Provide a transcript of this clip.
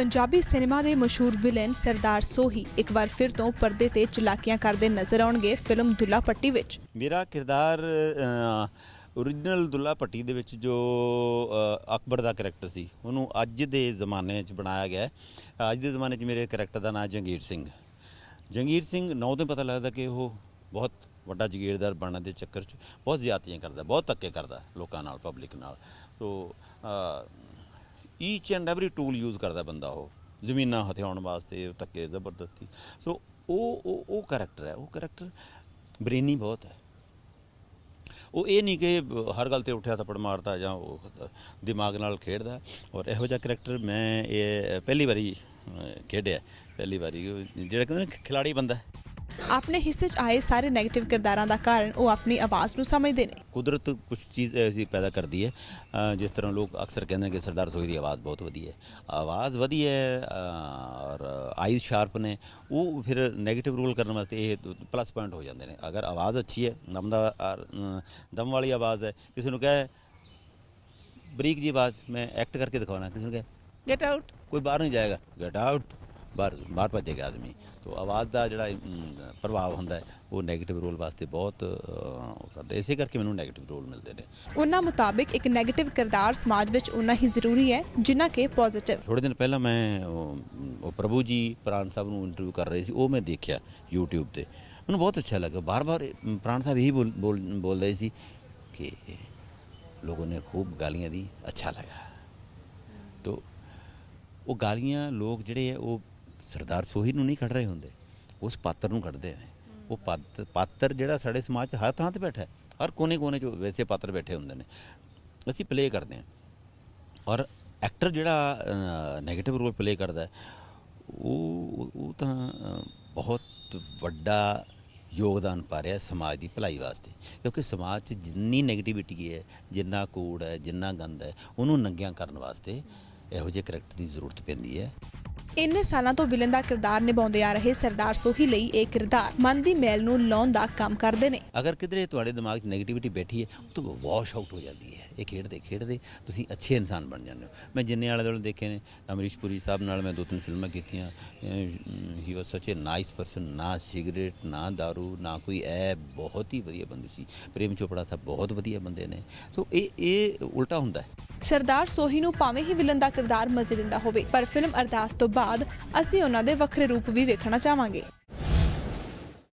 Punjabi cinema ਦੇ ਮਸ਼ਹੂਰ villain ਸਰਦਾਰ ਸੋਹੀ ਇੱਕ ਵਾਰ ਫਿਰ ਤੋਂ ਪਰਦੇ ਤੇ ਚਲਾਕੀਆਂ ਕਰਦੇ ਨਜ਼ਰ ਆਉਣਗੇ ਫਿਲਮ ਦੁੱਲਾ ਪੱਟੀ ਵਿੱਚ। ਮੇਰਾ ਕਿਰਦਾਰ ਓਰੀਜਨਲ ਦੁੱਲਾ ਭੱਟੀ ਦੇ ਵਿੱਚ ਜੋ ਅਕਬਰ ਦਾ ਕੈਰੈਕਟਰ ਸੀ, ਉਹਨੂੰ ਅੱਜ ਦੇ ਜ਼ਮਾਨੇ 'ਚ ਬਣਾਇਆ ਗਿਆ ਹੈ। ਅੱਜ ਦੇ ਜ਼ਮਾਨੇ 'ਚ ਮੇਰੇ ਕੈਰੈਕਟਰ ਦਾ ਨਾਮ ਜੰਗੀਰ ਸਿੰਘ। ਜੰਗੀਰ ਸਿੰਘ ਨੌ ਤੋਂ ਪਤਾ ਲੱਗਦਾ ਕਿ ਉਹ ਬਹੁਤ ਵੱਡਾ ਜਗੀਰਦਾਰ ਬਣਨ ਦੇ ਚੱਕਰ 'ਚ ਬਹੁਤ ਜ਼ਿਆਤੀਆਂ ਕਰਦਾ, ਬਹੁਤ ਧੱਕੇ ਕਰਦਾ ਲੋਕਾਂ ਨਾਲ ਪਬਲਿਕ ਨਾਲ। So each and every tool use ਕਰਦਾ ਬੰਦਾ ਉਹ। ਜ਼ਮੀਨਾਂ ਹਥਿਆਉਣ ਵਾਸਤੇ, ਧੱਕੇ, ਜ਼ਬਰਦਸਤੀ। ਸੋ ਉਹ ਉਹ ਉਹ ਕੈਰੈਕਟਰ ਹੈ, ਉਹ ਕੈਰੈਕਟਰ ਬ੍ਰੇਨੀ ਬਹੁਤ ਹੈ। ਉਹ ਇਹ ਨਹੀਂ ਕਿ ਹਰ ਗੱਲ ਤੇ ਉੱਠਿਆ ਥੱਪੜ ਮਾਰਦਾ ਜਾਂ ਉਹ ਦਿਮਾਗ ਨਾਲ ਖੇਡਦਾ। ਔਰ ਇਹੋ ਜਿਹਾ ਕਰੈਕਟਰ ਮੈਂ ਇਹ ਪਹਿਲੀ ਵਾਰੀ ਖੇਡਿਆ। ਪਹਿਲੀ ਵਾਰੀ ਜਿਹੜਾ ਕਹਿੰਦੇ ਨੇ ਖਿਲਾੜੀ ਬੰਦਾ ਆਪਣੇ ਹਿੱਸੇ 'ਚ ਆਏ ਸਾਰੇ 네ਗੇਟਿਵ ਕਿਰਦਾਰਾਂ ਦਾ ਕਾਰਨ ਉਹ ਆਪਣੀ ਆਵਾਜ਼ ਨੂੰ ਸਮਝਦੇ ਨੇ। ਕੁਦਰਤ ਕੁਝ ਚੀਜ਼ ਐਸੀ ਪੈਦਾ ਕਰਦੀ ਹੈ ਜਿਸ ਤਰ੍ਹਾਂ ਲੋਕ ਅਕਸਰ ਕਹਿੰਦੇ ਨੇ ਕਿ ਸਰਦਾਰ ਸੋਹੀ ਦੀ ਆਵਾਜ਼ ਬਹੁਤ ਵਧੀਆ ਹੈ। ਆਵਾਜ਼ ਵਧੀਆ ਹੈ ਔਰ ਆਈਜ਼ ਸ਼ਾਰਪ ਨੇ ਉਹ ਫਿਰ 네ਗੇਟਿਵ ਰੋਲ ਕਰਨ ਵਾਸਤੇ ਇਹ ਪਲੱਸ ਪੁਆਇੰਟ ਹੋ ਜਾਂਦੇ ਨੇ। ਅਗਰ ਆਵਾਜ਼ ਅੱਛੀ ਹੈ ਦਮ ਦਾ ਦਮ ਵਾਲੀ ਆਵਾਜ਼ ਹੈ ਕਿਸੇ ਨੂੰ ਕਹੇ ਬਰੀਕ ਜੀ ਆਵਾਜ਼ ਮੈਂ ਐਕਟ ਕਰਕੇ ਦਿਖਾਉਣਾ ਕਿਸੇ ਨੂੰ ਕਹੇ ਗੈਟ ਆਊਟ ਕੋਈ ਬਾਹਰ ਨਹੀਂ ਜਾਏਗਾ ਗੈਟ ਆਊਟ ਬਾਹਰ ਬਾਹਰ ਭੱਜੇਗਾ ਆਦਮੀ। ਤੋਂ ਆਵਾਜ਼ ਦਾ ਜਿਹੜਾ ਪ੍ਰਭਾਵ ਹੁੰਦਾ ਉਹ 네ਗੇਟਿਵ ਰੋਲ ਵਾਸਤੇ ਬਹੁਤ ਕਰਦਾ। ਇਸੇ ਕਰਕੇ ਮੈਨੂੰ 네ਗੇਟਿਵ ਰੋਲ ਮਿਲਦੇ ਨੇ। ਉਹਨਾਂ ਮੁਤਾਬਿਕ ਇੱਕ 네ਗੇਟਿਵ ਕਿਰਦਾਰ ਸਮਾਜ ਵਿੱਚ ਉਨਾ ਹੀ ਜ਼ਰੂਰੀ ਹੈ ਜਿੰਨਾ ਕਿ ਪੋਜ਼ਿਟਿਵ ਥੋੜੇ ਦਿਨ ਪਹਿਲਾਂ ਮੈਂ ਉਹ ਪ੍ਰਭੂ ਜੀ ਪ੍ਰਾਨ ਸਾਹਿਬ ਨੂੰ ਇੰਟਰਵਿਊ ਕਰ ਰਹੇ ਸੀ ਉਹ ਮੈਂ ਦੇਖਿਆ YouTube ਤੇ। ਮੈਨੂੰ ਬਹੁਤ ਅੱਛਾ ਲੱਗਾ। ਬਾਰ-ਬਾਰ ਪ੍ਰਾਨ ਸਾਹਿਬ ਇਹੀ ਬੋਲ ਬੋਲ ਰਹੇ ਸੀ ਕਿ ਲੋਗੋਂ ਨੇ ਖੂਬ ਗਾਲੀਆਂ ਦੀ ਅੱਛਾ ਲੱਗਾ। ਤੋ ਉਹ ਗਾਲੀਆਂ ਲੋਕ ਜਿਹੜੇ ਆ ਉਹ ਸਰਦਾਰ ਸੋਹੀ ਨੂੰ ਨਹੀਂ ਕੱਢ ਰਹੇ ਹੁੰਦੇ। ਉਸ ਪਾਤਰ ਨੂੰ ਕੱਢਦੇ ਨੇ। ਉਹ ਪਾਤ- ਪਾਤਰ ਜਿਹੜਾ ਸਾਡੇ ਸਮਾਜ 'ਚ ਹਰ ਥਾਂ ਤੇ ਬੈਠਾ ਹੈ। ਹਰ ਕੋਨੇ-ਕੋਨੇ 'ਚ ਵੈਸੇ ਪਾਤਰ ਬੈਠੇ ਹੁੰਦੇ ਨੇ। ਅਸੀਂ ਪਲੇ ਕਰਦੇ ਹਾਂ। ਔਰ ਐਕਟਰ ਜਿਹੜਾ 네ਗੇਟਿਵ ਰੋਲ ਪਲੇ ਕਰਦਾ ਹੈ, ਉਹ ਉਹ ਤਾਂ ਬਹੁਤ ਵੱਡਾ ਯੋਗਦਾਨ ਪਾ ਰਿਹਾ ਸਮਾਜ ਦੀ ਭਲਾਈ ਵਾਸਤੇ। ਕਿਉਂਕਿ ਸਮਾਜ 'ਚ ਜਿੰਨੀ 네ਗੇਟਿਵਿਟੀ ਹੈ ਜਿੰਨਾ ਕੂੜ ਹੈ ਜਿੰਨਾ ਗੰਦ ਹੈ ਉਹਨੂੰ ਨੰਗਿਆਂ ਕਰਨ ਵਾਸਤੇ ਇਹੋ ਜਿਹੇ ਕਰੈਕਟਰ ਦੀ ਜ਼ਰੂਰਤ ਪੈਂਦੀ ਹੈ। ਇੰਨੇ ਸਾਲਾਂ ਤੋਂ ਵਿਲਨ ਦਾ ਕਿਰਦਾਰ ਨਿਭਾਉਂਦੇ ਆ ਰਹੇ ਸਰਦਾਰ ਸੋਹੀ ਲਈ ਇਹ ਕਿਰਦਾਰ ਮਨ ਦੀ ਮੈਲ ਨੂੰ ਲਾਉਣ ਦਾ ਕੰਮ ਕਰਦੇ ਨੇ। ਅਗਰ ਕਿਧਰੇ ਤੁਹਾਡੇ ਦਿਮਾਗ 'ਚ 네ਗੇਟਿਵਿਟੀ ਬੈਠੀ ਹੈ ਉਹ ਤਾਂ ਵਾਸ਼ ਆਊਟ ਹੋ ਜਾਂਦੀ ਹੈ। ਇਹ ਖੇਡਦੇ ਖੇਡਦੇ ਤੁਸੀਂ ਅੱਛੇ ਇਨਸਾਨ ਬਣ ਜਾਂਦੇ ਹੋ। ਮੈਂ ਜਿੰਨੇ ਵਾਲੇ ਦੁਆਲੇ ਦੇਖੇ ਨੇ ਅਮਰੀਸ਼ ਪੁਰੀ ਸਾਹਿਬ ਨਾਲ ਮੈਂ ਦੋ ਤਿੰਨ ਫਿਲਮਾਂ ਕੀਤੀਆਂ ਹੀ ਵਾਸ ਸੱਚ ਨਾਈਸ ਪਰਸਨ ਨਾ ਸਿਗਰਟ ਨਾ दारू ਨਾ ਕੋਈ ਐ ਬਹੁਤ ਹੀ ਵਧੀਆ ਬੰਦੇ ਸੀ। ਪ੍ਰੇਮ ਚੋਪੜਾ ਸਾਹਿਬ ਬਹੁਤ ਵਧੀਆ ਬੰਦੇ ਨੇ। ਸੋ ਇਹ ਇਹ ਉਲਟਾ ਹੁੰਦਾ ਹੈ। ਸਰਦਾਰ ਸੋਹੀ ਨੂੰ ਭਾਵੇਂ ਹੀ ਵਿਲਨ ਦਾ ਕਿਰਦਾਰ ਮਜ਼ੇ ਦਿੰਦਾ ਹੋਵੇ ਪਰ ਫਿਲਮ ਅਰਦਾਸ ਤੋਂ ਬਾਅਦ ਅਸੀਂ ਉਹਨਾਂ ਦੇ ਵੱਖਰੇ ਰੂਪ ਵੀ ਵੇਖਣਾ ਚਾਹਾਂਗੇ।